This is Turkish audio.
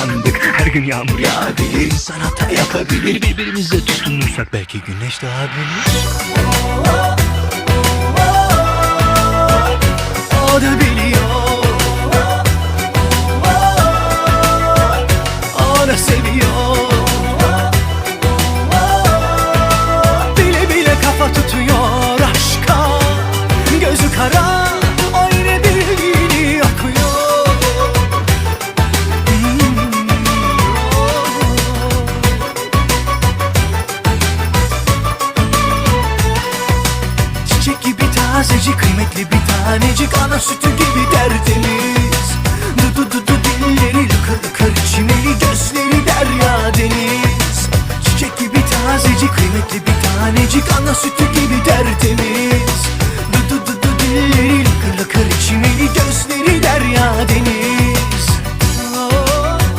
sandık Her gün yağmur yağabilir İnsan hata yapabilir Birbirimize tutunursak belki güneş doğabilir O Tazecik kıymetli bir tanecik Ana sütü gibi tertemiz. Du du du du dilleri lıkır lıkır içmeli Gözleri derya deniz. Çiçek gibi tazecik kıymetli bir tanecik Ana sütü gibi tertemiz. Du du du du dilleri lıkır lıkır içmeli Gözleri derya deniz.